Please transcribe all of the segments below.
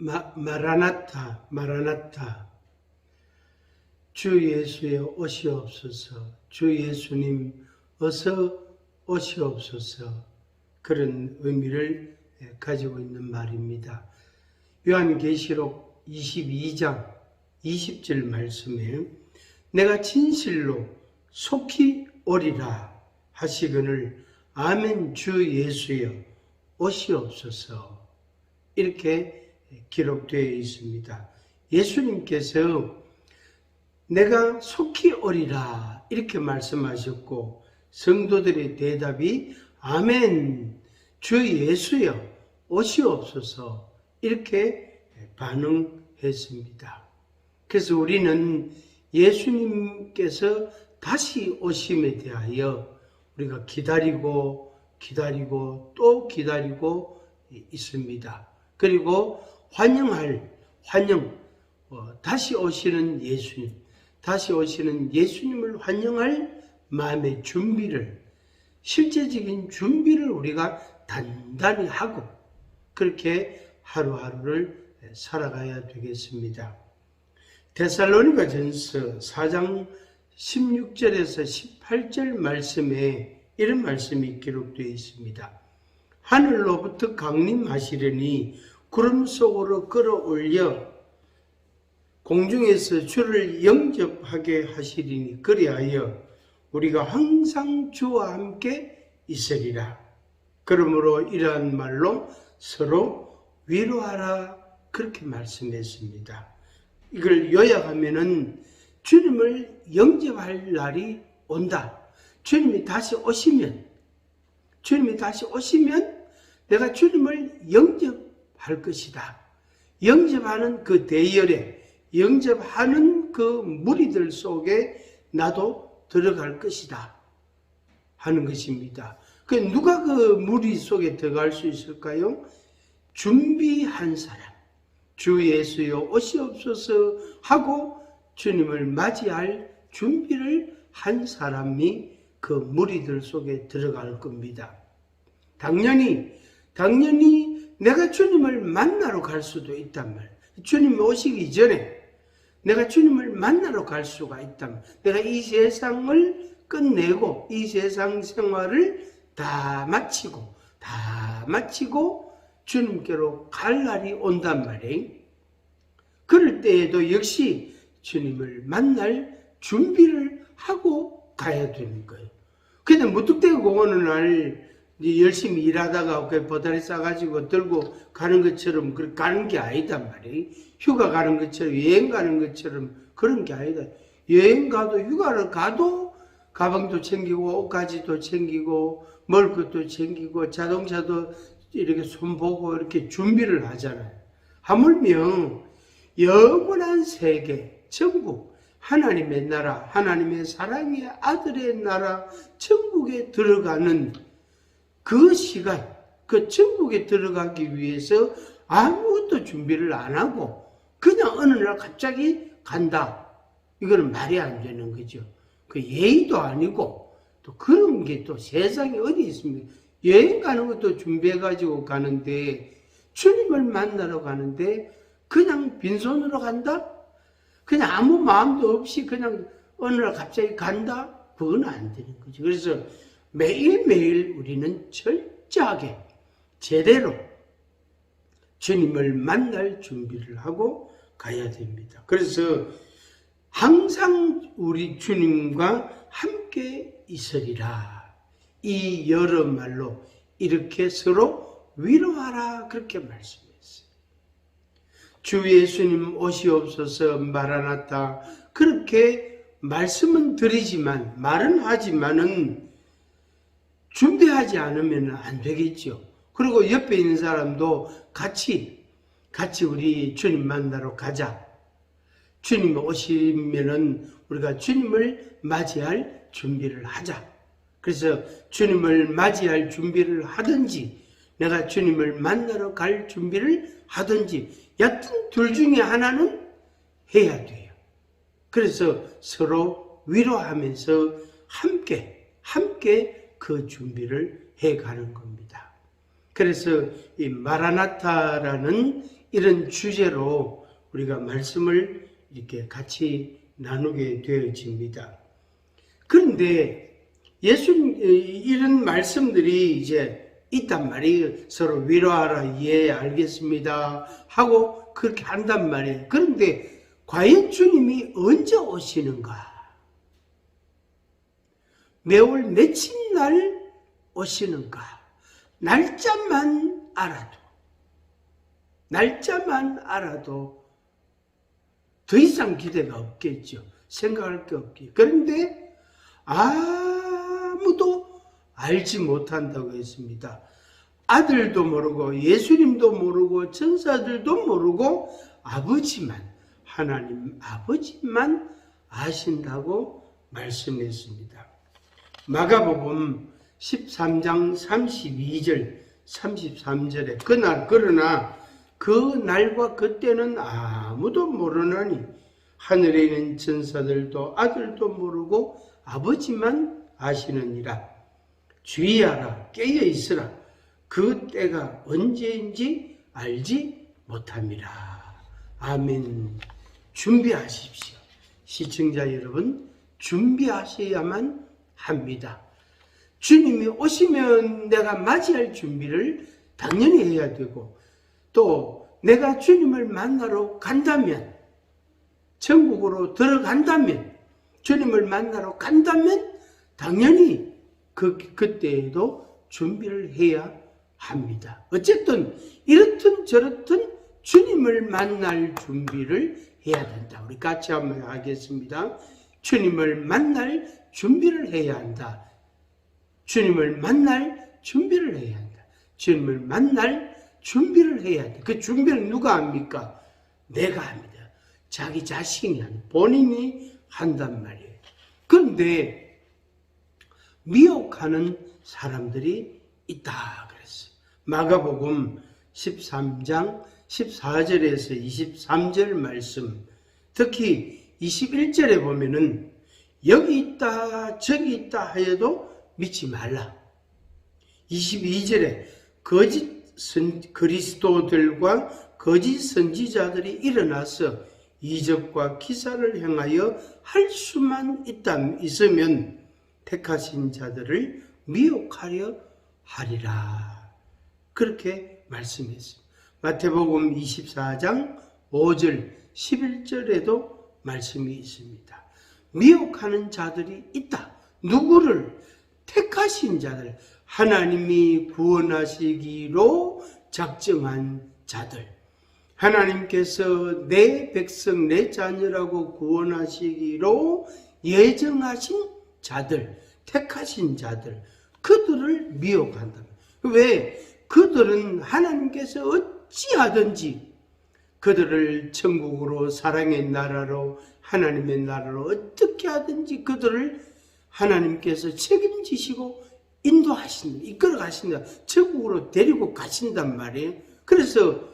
마, 마라나타, 마라나타. 주 예수여 오시옵소서. 주 예수님 어서 오시옵소서. 그런 의미를 가지고 있는 말입니다. 요한계시록 22장 20절 말씀에 내가 진실로 속히 오리라 하시거늘 아멘 주 예수여 오시옵소서 이렇게 기록되어 있습니다. 예수님께서 내가 속히 오리라 이렇게 말씀하셨고 성도들의 대답이 아멘 주 예수여 오시옵소서 이렇게 반응했습니다. 그래서 우리는 예수님께서 다시 오심에 대하여 우리가 기다리고 기다리고 또 기다리고 있습니다. 그리고 환영할 환영 어, 다시 오시는 예수님 다시 오시는 예수님을 환영할 마음의 준비를 실제적인 준비를 우리가 단단히 하고 그렇게 하루하루를 살아가야 되겠습니다. 데살로니가 전서 4장 16절에서 18절 말씀에 이런 말씀이 기록되어 있습니다. 하늘로부터 강림하시려니 구름 속으로 끌어올려 공중에서 주를 영접하게 하시리니 그리하여 우리가 항상 주와 함께 있으리라. 그러므로 이러한 말로 서로 위로하라 그렇게 말씀했습니다. 이걸 요약하면은 주님을 영접할 날이 온다. 주님이 다시 오시면 주님이 다시 오시면 내가 주님을 영접 할 것이다. 영접하는 그 대열에 영접하는 그 무리들 속에 나도 들어갈 것이다. 하는 것입니다. 그 누가 그 무리 속에 들어갈 수 있을까요? 준비한 사람. 주 예수여 오시옵소서 하고 주님을 맞이할 준비를 한 사람이 그 무리들 속에 들어갈 겁니다. 당연히, 당연히 내가 주님을 만나러 갈 수도 있단 말. 주님이 오시기 전에 내가 주님을 만나러 갈 수가 있다면 내가 이 세상을 끝내고 이 세상 생활을 다 마치고 다 마치고 주님께로 갈 날이 온단 말이에요. 그럴 때에도 역시 주님을 만날 준비를 하고 가야 되는 거예요. 근데 무뚝대고 어느 날 열심히 일하다가 그 보다리 싸가지고 들고 가는 것처럼 그렇게 가는 게 아니단 말이에요. 휴가 가는 것처럼 여행 가는 것처럼 그런 게 아니다. 여행 가도 휴가를 가도 가방도 챙기고 옷가지도 챙기고 먹을 것도 챙기고 자동차도 이렇게 손보고 이렇게 준비를 하잖아요. 하물며 영원한 세계, 천국, 하나님의 나라, 하나님의 사랑의 아들의 나라, 천국에 들어가는 그 시간, 그 천국에 들어가기 위해서 아무것도 준비를 안 하고 그냥 어느 날 갑자기 간다. 이거는 말이 안 되는 거죠. 그 예의도 아니고 또 그런 게 또 세상에 어디 있습니까? 여행 가는 것도 준비해가지고 가는데 주님을 만나러 가는데 그냥 빈손으로 간다? 그냥 아무 마음도 없이 그냥 어느 날 갑자기 간다? 그건 안 되는 거죠. 그래서 매일매일 우리는 철저하게 제대로 주님을 만날 준비를 하고 가야 됩니다. 그래서 항상 우리 주님과 함께 있으리라. 이 여러 말로 이렇게 서로 위로하라 그렇게 말씀했어요. 주 예수님 오시옵소서 마라나타 그렇게 말씀은 드리지만 말은 하지만은 준비하지 않으면 안 되겠죠. 그리고 옆에 있는 사람도 같이 같이 우리 주님 만나러 가자. 주님 오시면은 우리가 주님을 맞이할 준비를 하자. 그래서 주님을 맞이할 준비를 하든지 내가 주님을 만나러 갈 준비를 하든지 여튼 둘 중에 하나는 해야 돼요. 그래서 서로 위로하면서 함께 함께 그 준비를 해 가는 겁니다. 그래서 이 마라나타라는 이런 주제로 우리가 말씀을 이렇게 같이 나누게 되어집니다. 그런데 예수님 이런 말씀들이 이제 있단 말이에요. 서로 위로하라. 예, 알겠습니다. 하고 그렇게 한단 말이에요. 그런데 과연 주님이 언제 오시는가? 매월 며칠 날 오시는가? 날짜만 알아도, 날짜만 알아도 더 이상 기대가 없겠죠. 생각할 게 없기. 그런데 아무도 알지 못한다고 했습니다. 아들도 모르고 예수님도 모르고 천사들도 모르고 아버지만 하나님 아버지만 아신다고 말씀했습니다. 마가복음 13장 32절 33절에 그날 그러나 그 날과 그때는 아무도 모르나니 하늘에 있는 천사들도 아들도 모르고 아버지만 아시느니라. 주의하라. 깨어 있으라. 그 때가 언제인지 알지 못함이라. 아멘. 준비하십시오. 시청자 여러분 준비하셔야만 합니다 주님이 오시면 내가 맞이할 준비를 당연히 해야 되고 또 내가 주님을 만나러 간다면 천국으로 들어간다면 주님을 만나러 간다면 당연히 그 그때에도 준비를 해야 합니다. 어쨌든 이렇든 저렇든 주님을 만날 준비를 해야 된다. 우리 같이 한번 하겠습니다. 주님을 만날 준비를 해야 한다. 주님을 만날 준비를 해야 한다. 주님을 만날 준비를 해야 돼. 그 준비를 누가 합니까? 내가 합니다. 자기 자신이 한 본인이 한단 말이에요. 그런데 미혹하는 사람들이 있다 그랬어요. 마가복음 13장 14절에서 23절 말씀, 특히 21절에 보면은 여기 있다 저기 있다 하여도 믿지 말라. 22절에 거짓 선, 그리스도들과 거짓 선지자들이 일어나서 이적과 기사를 행하여 할 수만 있다, 있으면 택하신 자들을 미혹하려 하리라. 그렇게 말씀했습니다. 마태복음 24장 5절 11절에도 말씀이 있습니다. 미혹하는 자들이 있다. 누구를 택하신 자들, 하나님이 구원하시기로 작정한 자들, 하나님께서 내 백성, 내 자녀라고 구원하시기로 예정하신 자들, 택하신 자들, 그들을 미혹한다. 왜? 그들은 하나님께서 어찌하든지 그들을 천국으로 사랑의 나라로 하나님의 나라로 어떻게 하든지 그들을 하나님께서 책임지시고 인도하신다, 이끌어 가신다, 천국으로 데리고 가신단 말이에요. 그래서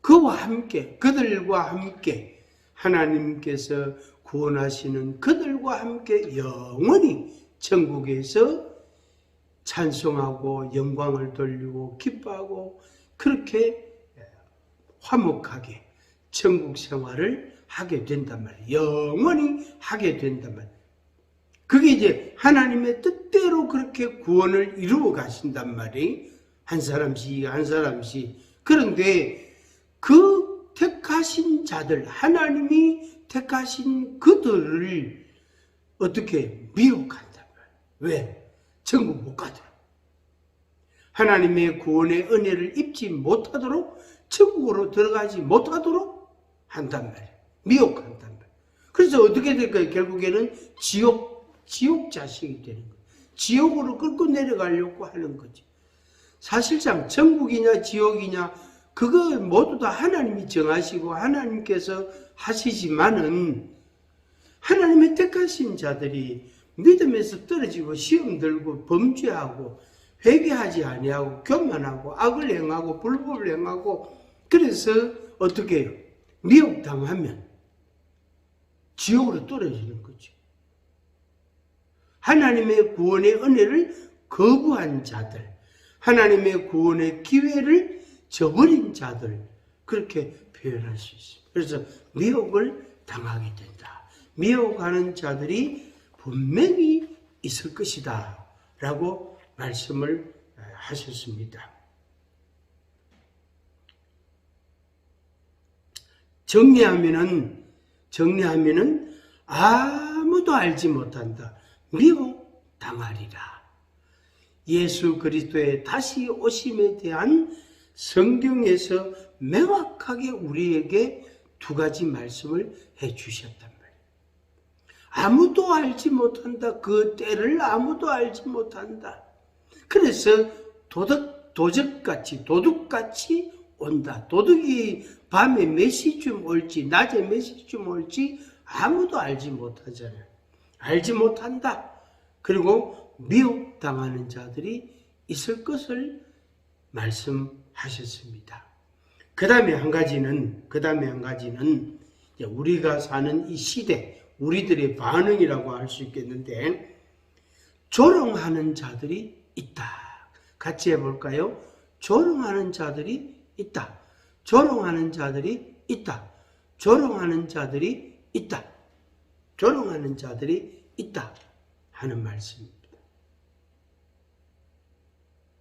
그와 함께, 그들과 함께 하나님께서 구원하시는 그들과 함께 영원히 천국에서 찬송하고 영광을 돌리고 기뻐하고 그렇게 화목하게 천국 생활을 하게 된단 말이에요. 영원히 하게 된단 말이에요. 그게 이제 하나님의 뜻대로 그렇게 구원을 이루어 가신단 말이에요. 한 사람씩, 한 사람씩. 그런데 그 택하신 자들, 하나님이 택하신 그들을 어떻게 미혹한단 말이에요. 왜? 천국 못 가도록. 하나님의 구원의 은혜를 입지 못하도록 천국으로 들어가지 못하도록 한단 말이에요. 미혹한단 말이에요. 그래서 어떻게 될까요? 결국에는 지옥, 지옥 자식이 되는 거예요. 지옥으로 끌고 내려가려고 하는 거죠. 사실상 천국이냐 지옥이냐 그거 모두 다 하나님이 정하시고 하나님께서 하시지만은 하나님의 택하신 자들이 믿음에서 떨어지고 시험 들고 범죄하고 회개하지 아니하고 교만하고 악을 행하고 불법을 행하고 그래서 어떻게 해요? 미혹당하면 지옥으로 떨어지는 거죠. 하나님의 구원의 은혜를 거부한 자들, 하나님의 구원의 기회를 저버린 자들 그렇게 표현할 수 있습니다. 그래서 미혹을 당하게 된다. 미혹하는 자들이 분명히 있을 것이다. 라고 말씀을 하셨습니다. 정리하면은, 정리하면은 아무도 알지 못한다. 미혹 당하리라. 예수 그리스도의 다시 오심에 대한 성경에서 명확하게 우리에게 두 가지 말씀을 해 주셨단 말이에요. 아무도 알지 못한다. 그 때를 아무도 알지 못한다. 그래서 도덕, 도적같이, 도둑같이 온다. 도둑이 밤에 몇 시쯤 올지, 낮에 몇 시쯤 올지 아무도 알지 못하잖아요. 알지 못한다. 그리고 미혹당하는 자들이 있을 것을 말씀하셨습니다. 그 다음에 한 가지는, 그 다음에 한 가지는 우리가 사는 이 시대, 우리들의 반응이라고 할 수 있겠는데, 조롱하는 자들이 있다. 같이 해볼까요? 조롱하는 자들이 있다. 조롱하는 자들이 있다. 조롱하는 자들이 있다. 조롱하는 자들이 있다. 하는 말씀입니다.